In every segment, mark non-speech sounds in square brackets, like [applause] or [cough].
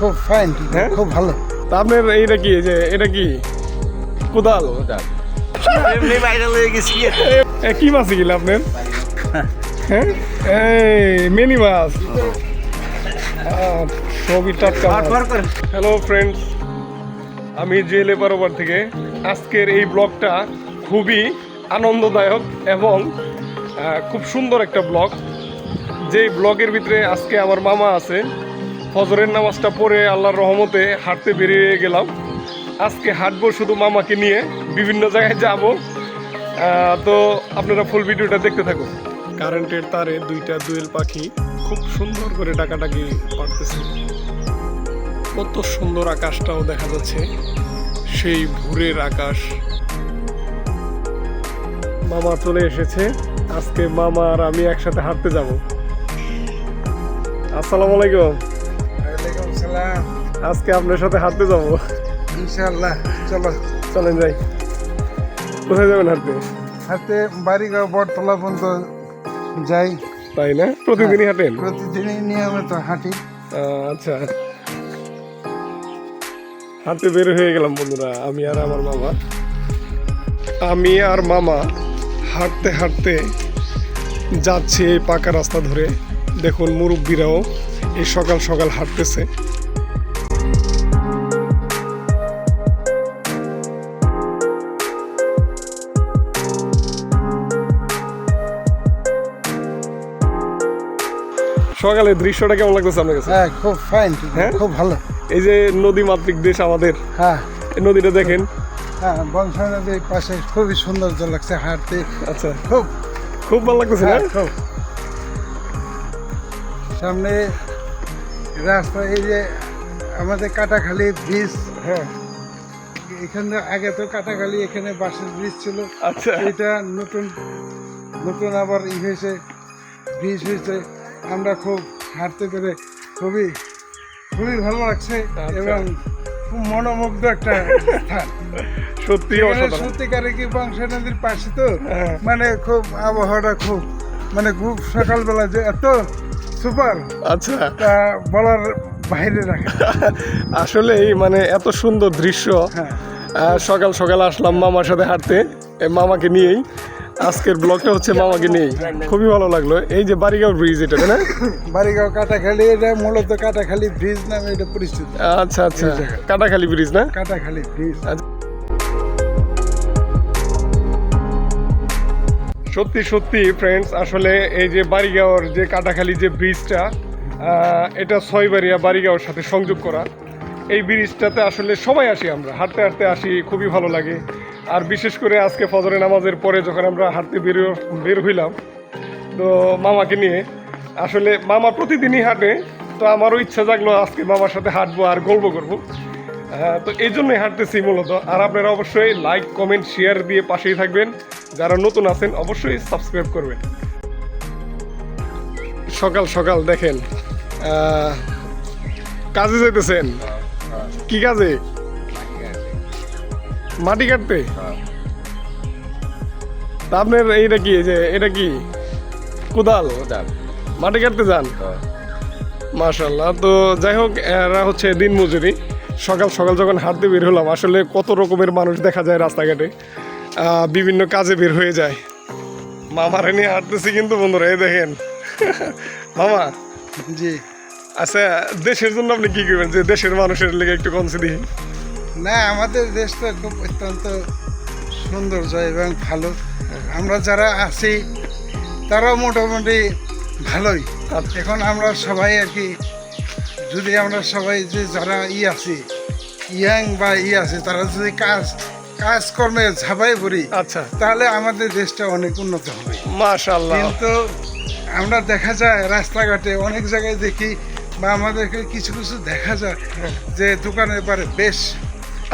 খুব ফাইন হ্যাঁ? খুব ভালো। তা আপনার এইটা কি? যে এটা কি? কোদাল? এমনি গেছি। কি মাছ গেলে আপনার? হ্যাঁ? এই মিনি মাছ। আহ, সবই টাটকা হ্যালো ফ্রেন্ডস আমি জেলে বারোবার থেকে আজকের এই ব্লগটা খুবই আনন্দদায়ক এবং খুব সুন্দর একটা ব্লগ। যে ব্লগের ভিতরে আজকে আমার মামা আছে ফজরের নামাজটা পড়ে আল্লাহর রহমতে হাঁটতে বেরিয়ে গেলাম। আজকে হাঁটবো শুধু মামাকে নিয়ে, বিভিন্ন জায়গায় যাব। তো আপনারা ফুল ভিডিওটা দেখতে থাকুন। কারেন্টের তারে দুইটা দুয়েল পাখি খুব সুন্দর করে ডাকাডাকি পারতেছে। কত সুন্দর আকাশটাও দেখা যাচ্ছে, সেই ভোরের আকাশ। মামা চলে এসেছে, আজকে মামা আর আমি একসাথে হাঁটতে যাব। আসসালামু আলাইকুম। ওয়ালাইকুম আজকে আপনার সাথে হাঁটতে যাব। ইনশাআল্লাহ চলো। চলেন যাই। কোথায় যাবেন হাঁটতে? হাতে বাড়িগাঁও বটতলা পর্যন্ত যাই। তাই না? প্রতিদিনই হাঁটেন? প্রতিদিনই নিয়মিত হাঁটি। আচ্ছা। হাঁটতে বের হয়ে গেলাম বন্ধুরা আমি আর আমার মামা। আমি আর মামা হাঁটতে হাঁটতে যাচ্ছি এই পাকা রাস্তা ধরে। দেখুন মুরব্বীরাও এই সকাল সকাল হাঁটতেছে। সকালে দৃশ্যটা কেমন লাগতেছে আপনার কাছে? হ্যাঁ খুব ফাইন হ্যাঁ? খুব ভালো। এই যে নদী মাতৃক দেশ আমাদের হ্যাঁ। এই নদীটা দেখেন। হ্যাঁ বংশ নদীর পাশে খুবই সৌন্দর্য লাগছে হাঁটতে। আচ্ছা। খুব। খুব ভালো লাগতেছে না? হ্যাঁ, খুব। সামনে রাস্তা এই যে আমাদের কাটাখালি ব্রিজ হ্যাঁ। এখানে আগে তো কাটাখালি এখানে বাসের ব্রিজ ছিল। আচ্ছা। এটা নতুন নতুন আবার ই হয়েছে ব্রিজ হয়েছে। আমরা খুব হাঁটতে পেরে খুবই খুবই ভালো লাগছে আচ্ছা। এবং খুব মনোমুগ্ধ একটা স্থান। [laughs] সত্যি সত্যিকারে কি বংশ নদীর পাশে তো? হ্যাঁ। মানে খুব আবহাওয়াটা খুব মানে খুব সকালবেলা যে এত সুপার। আচ্ছা। তা বলার বাইরে রাখে [laughs] আসলেই মানে এত সুন্দর দৃশ্য। হ্যাঁ। সকাল সকাল আসলাম মামার সাথে হাঁটতে মামাকে নিয়েই। আজকের ব্লগটা হচ্ছে মামাকে নিয়েই খুবই ভালো লাগল। এই যে বারিগাঁও ব্রিজ এটা তাই না? বাড়িগাঁও কাটাখালি এটা মূলত কাটাখালি ব্রিজ নামে এটা পরিচিত। আচ্ছা আচ্ছা। কাটাখালি ব্রিজ না? কাটাখালি ব্রিজ সত্যি সত্যি ফ্রেন্ডস আসলে এই যে বাড়িগাঁওর যে কাটাখালি যে ব্রিজটা আহ, এটা ছয়বাড়িয়া বাড়িগাঁওর সাথে সংযোগ করা। এই ব্রিজটাতে আসলে সবাই আসি আমরা। হাঁটতে হাঁটতে আসি খুবই ভালো লাগে। আর বিশেষ করে আজকে ফজরের নামাজের পরে যখন আমরা হাঁটতে বের বের হইলাম, তো মামাকে নিয়ে, আসলে মামা প্রতিদিনই হাঁটে, তো আমারও ইচ্ছা জাগলো আজকে মামার সাথে হাঁটবো আর গল্প করব। তো এই জন্যই হাঁটতেছি মূলত। আর আপনারা অবশ্যই লাইক কমেন্ট শেয়ার দিয়ে পাশেই থাকবেন। যারা নতুন আছেন, অবশ্যই সাবস্ক্রাইব করবেন। সকাল সকাল দেখেন কাজে যেতেছেন কি কাজে? মাটি কাটতে? তা আপনার এইটা কি? যে এটা কি? কোদাল? মাটি কাটতে যান? মাশাল্লাহ তো যাই হোক এরা হচ্ছে দিন মজুরি। সকাল সকাল যখন হাঁটতে বের হলাম আসলে কত রকমের মানুষ দেখা যায় রাস্তাঘাটে। বিভিন্ন কাজে বের হয়ে যায়। মামারে নিয়ে হাঁটতেছি কিন্তু বন্ধুরা এই দেখেন। [laughs] মামা। জি। আচ্ছা দেশের জন্য আপনি কি করবেন? যে দেশের মানুষের লেগে একটু কমছে দিই না আমাদের দেশটা খুব অত্যন্ত সৌন্দর্য এবং ভালো। আমরা যারা আছি তারাও মোটামুটি ভালোই। এখন আমরা সবাই আর কি যদি আমরা সবাই যে যারা ই আছি ইয়াং বা ই আছে তারা যদি কাজ কাজকর্মে ঝাঁপাই পড়ি আচ্ছা। তাহলে আমাদের দেশটা অনেক উন্নত হবে। মাশাল্লাহ কিন্তু আমরা দেখা যায় রাস্তাঘাটে অনেক জায়গায় দেখি বা আমাদেরকে কিছু কিছু দেখা যায় যে দোকানের পারে বেশ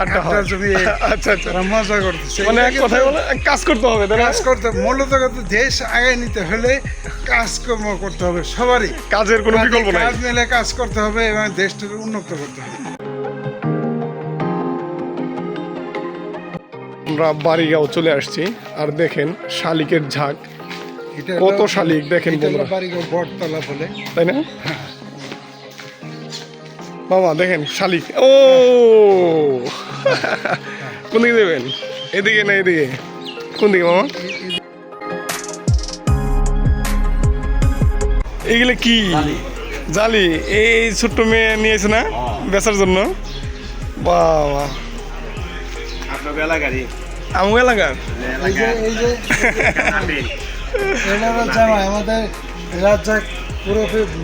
আড্ডা আড্ডা হয়। জমিয়ে আচ্ছা আচ্ছা। মজা করতেছে মানে এক কথায় বলে কাজ করতে হবে কাজ করতে মূলত দেশ আগে নিতে হলে কাজকর্ম করতে হবে সবারই। কাজের কোনো বিকল্প নাই। কাজ মিলে কাজ করতে হবে এবং দেশটাকে উন্নত করতে হবে। আমরা বাড়িগাঁও চলে আসছি আর দেখেন শালিকের ঝাঁক। এটা কত শালিক দেখেন। বাড়িঘর বটতলা বলে। তাই না? মামা দেখেন শালিক। ও! কোন দিকে দেবেন এদিকে না এদিকে? কোন দিকে মামা? এগুলো কি? জালি। এই ছোট্ট মেয়ে নিয়েছে না? বেচার জন্য? বাবা। আপনার এলাকার এই যে এই যে। [laughs] আমাদের রাজ্জাক পুরো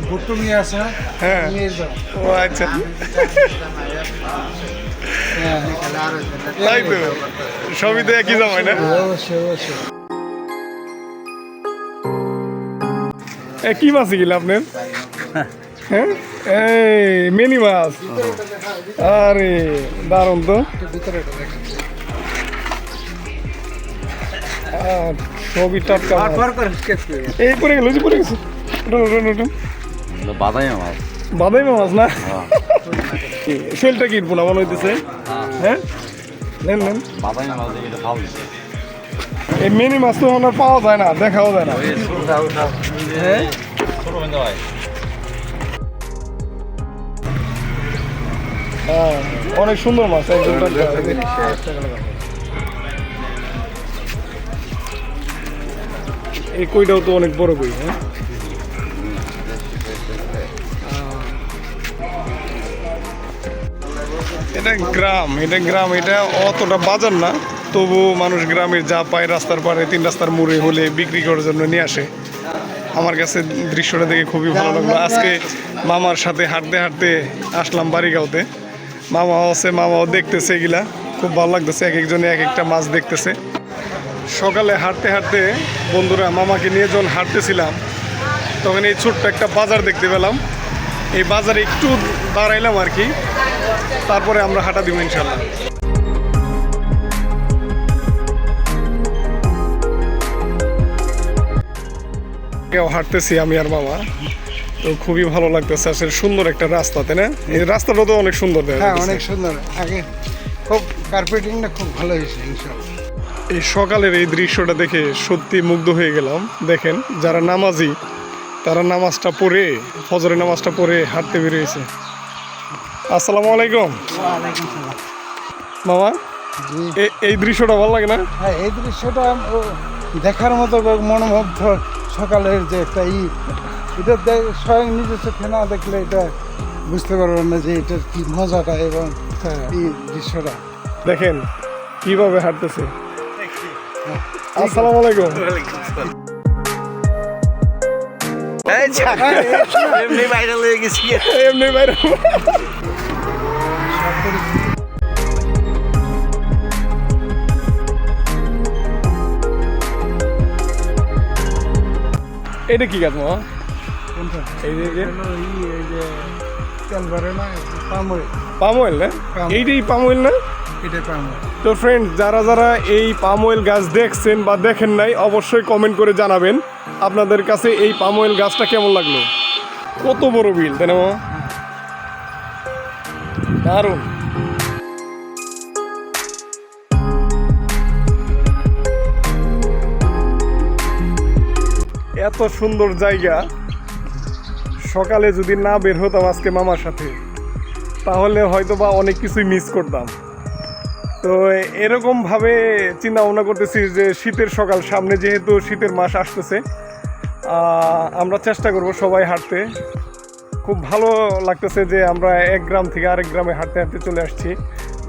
ভুট্টু নিয়ে আসে। হ্যাঁ। ও আচ্ছা। তাই তো। সবই তো একই জামাই না? অবশ্যই অবশ্যই কি মাছ গেলে আপনার? হ্যাঁ? এই মিনি মাছ। আরে দারুণ তো। টাটকা করে এই পরে গেল যে পরে গেছে। আমার মাছ। না? সেলটা কিনবো না মনে হইতেছে? হ্যাঁ। নেন নেন। বাদাই মাছ এটা ভালো এই মিনি মাছ তো আমার পাওয়া যায় না দেখাও যায় না। হ্যাঁ? হ্যাঁ, অনেক সুন্দর মাছ এই কইটাও তো অনেক বড় কই হ্যাঁ? এটা গ্রাম এটা গ্রাম, এটা অতটা বাজার না। তবু মানুষ গ্রামের যা পায় রাস্তার পারে তিন রাস্তার মোড়ে হলে বিক্রি করার জন্য নিয়ে আসে। আমার কাছে দৃশ্যটা দেখে খুবই ভালো লাগল। আজকে মামার সাথে হাঁটতে হাঁটতে আসলাম বাড়িগাঁওতে। মামাও আছে, মামাও দেখতেছে এগুলা। খুব ভালো লাগতেছে, এক একজনে এক একটা মাছ দেখতেছে। সকালে হাঁটতে হাঁটতে বন্ধুরা মামাকে নিয়ে যখন হাঁটতেছিলাম, তখন এই ছোট্ট একটা বাজার দেখতে পেলাম। এই বাজারে একটু দাঁড়াইলাম আর কি। তারপরে আমরা হাঁটা দিব ইনশাল্লাহ। কেউ হাঁটতেছি আমি আর মামা। তো খুবই ভালো লাগতেছে আসলে সুন্দর একটা রাস্তা তাই না? এই রাস্তাটা তো অনেক সুন্দর হ্যাঁ অনেক সুন্দর। আগে খুব কার্পেটিংটা খুব ভালো হয়েছে ইনশাল্লাহ এই সকালের এই দৃশ্যটা দেখে সত্যি মুগ্ধ হয়ে গেলাম। দেখেন যারা নামাজি তারা নামাজটা পড়ে ফজরের নামাজটা পড়ে হাঁটতে বেরিয়েছে। আসসালামু আলাইকুম। মামা এ- এই দৃশ্যটা ভালো লাগে না? হ্যাঁ এই দৃশ্যটা দেখার মতো মনোমুগ্ধ সকালের যে একটা ই এটা দেখ- স্বয়ং নিজস্ব চোখে না দেখলে এটা বুঝতে পারবেন না যে এটার কি মজাটা এবং হ্যাঁ। এই দৃশ্যটা। দেখেন কীভাবে হাঁটতেছে। আসসালামু আলাইকুম। এমনি বাইরে লয়ে গেছি। এমনি বাইরে। এটা কি গাছ মামা? এই যে- এই যে। তেল ভরে না পামই পাম অয়েল। না? Palm. এইটাই পাম অয়েল না? এটা পামই তো ফ্রেন্ড যারা যারা এই পাম অয়েল গাছ দেখছেন বা দেখেন নাই, অবশ্যই কমেন্ট করে জানাবেন আপনাদের কাছে এই পাম অয়েল গাছটা কেমন লাগল। কত বড় বিল, তাই না? দারুণ। এত সুন্দর জায়গা। সকালে যদি না বের হতাম আজকে মামার সাথে, তাহলে হয়তো বা অনেক কিছুই মিস করতাম। তো এরকম ভাবে চিন্তা ভাবনা করতেছি যে শীতের সকাল সামনে যেহেতু শীতের মাস আসতেছে আমরা চেষ্টা করব সবাই হাঁটতে। খুব ভালো লাগতেছে যে আমরা এক গ্রাম থেকে আরেক গ্রামে হাঁটতে হাঁটতে চলে আসছি।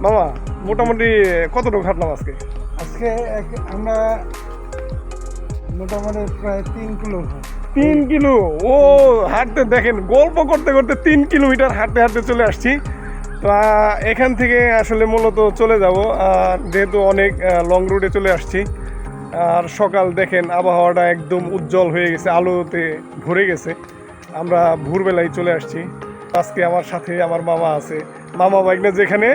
মামা মোটামুটি কতটুকু হাঁটলাম আজকে? আজকে আমরা মোটামুটি প্রায় তিন কিলো তিন কিলো? ও হাঁটতে দেখেন গল্প করতে করতে তিন কিলোমিটার হাঁটতে হাঁটতে চলে আসছি। তো এখান থেকে আসলে মূলত চলে যাব, আর যেহেতু অনেক লং রুটে চলে আসছি, আর সকাল দেখেন আবহাওয়াটা একদম উজ্জ্বল হয়ে গেছে, আলোতে ভরে গেছে। আমরা ভোরবেলায় চলে আসছি। আজকে আমার সাথে আমার মামা আছে। মামা বাইক না যেখানে?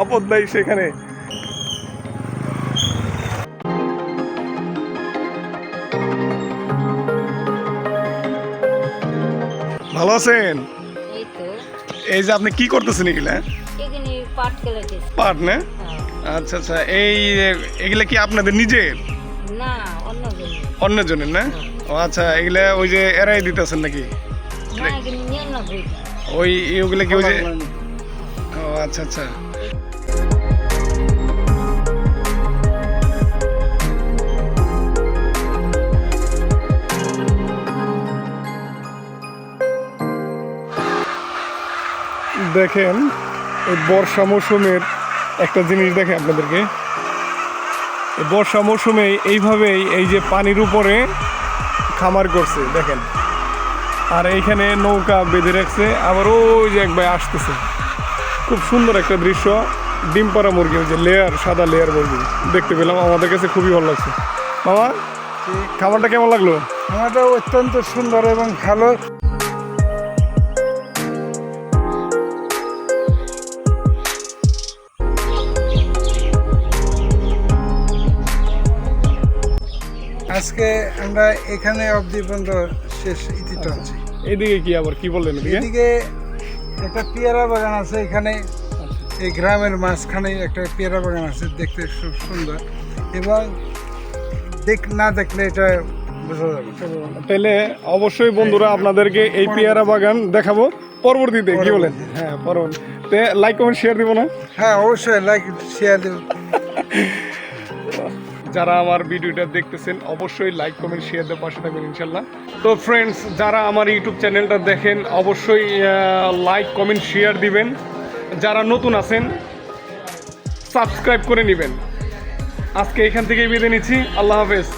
আপদ নাই সেখানে। ভালো আছেন? এই যে আপনি কি করতেছেন এগুলা? পাট না? আচ্ছা আচ্ছা। এই এগুলা কি আপনাদের নিজের না অন্য জনের। অন্যজনের না? ও আচ্ছা এগুলা ওই যে এরাই দিতেছেন নাকি? ওই ওগুলা কি ওই যে ও আচ্ছা আচ্ছা। দেখেন এই বর্ষা মৌসুমের একটা জিনিস দেখে আপনাদেরকে। এই বর্ষা মৌসুমে এইভাবেই এই যে পানির উপরে খামার করছে দেখেন। আর এইখানে নৌকা বেঁধে রাখছে আবার ওই যে এক ভাই আসতেছে। খুব সুন্দর একটা দৃশ্য। ডিম পাড়া মুরগি ওই যে লেয়ার সাদা লেয়ার মুরগি দেখতে পেলাম আমাদের কাছে খুবই ভালো লাগছে। মামা খাবারটা কেমন লাগল? আমারটা অত্যন্ত সুন্দর এবং ভালো। আজকে আমরা এখানে অবধি পর্যন্ত শেষ ইতি টানছি এইদিকে কি আবার কি বললেন এদিকে? এদিকে একটা পেয়ারা বাগান আছে এখানে। এই গ্রামের মাঝখানে একটা পেয়ারা বাগান আছে দেখতে খুব সুন্দর। এবং দেখ না দেখলে এটা বোঝা যাবে তাহলে অবশ্যই বন্ধুরা আপনাদেরকে এই পেয়ারা বাগান দেখাবো। পরবর্তীতে কি বলেন? হ্যাঁ পরবর্তী। লাইক কমেন্ট শেয়ার দিব না? হ্যাঁ অবশ্যই লাইক শেয়ার দেবেন যারা আমার ভিডিওটা দেখতেছেন, অবশ্যই লাইক কমেন্ট শেয়ার দিয়ে পাশে থাকবেন ইনশাল্লাহ। তো ফ্রেন্ডস যারা আমার ইউটিউব চ্যানেলটা দেখেন, অবশ্যই লাইক কমেন্ট শেয়ার দিবেন। যারা নতুন আছেন সাবস্ক্রাইব করে নেবেন। আজকে এখান থেকে বিদায় নিচ্ছি। আল্লাহ হাফেজ।